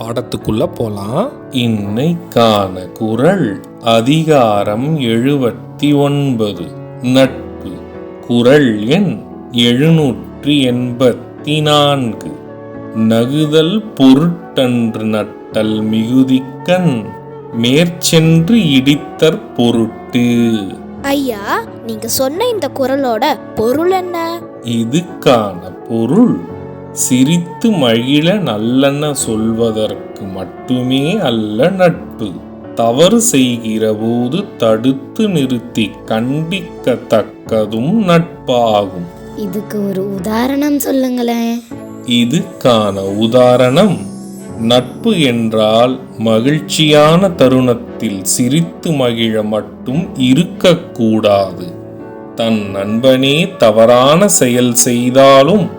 பாடத்துக்குள்ள போலாம். இன்னைக்கான குரல் அதிகாரம் எழுபத்தி ஒன்பது. நட்பு. குரல் எண் எழுநூற்றி எண்பத்தி நான்கு. நகுதல் பொருட்டன்று நட்டல் மிகுதிக்கண் மேற்சென்று இடித்தற் பொருட்டு. ஐயா நீங்க சொன்ன இந்த குரலோட பொருள் என்ன? இதுக்கான பொருள் சிரித்து மகிழ நல்லெண்ண சொல்வதற்கு மட்டுமே அல்ல நட்பு. தவறு செய்கிற போது தடுத்து நிறுத்தி கண்டிக்கத்தக்கதும் நட்பாகும். இதுக்கு ஒரு உதாரணம் சொல்லுங்களேன். இதுக்கான உதாரணம் நட்பு என்றால் மகிழ்ச்சியான தருணத்தில் சிரித்து மகிழ மட்டும் இருக்கக்கூடாது. தன் நண்பனே தவறான செயல் செய்தாலும்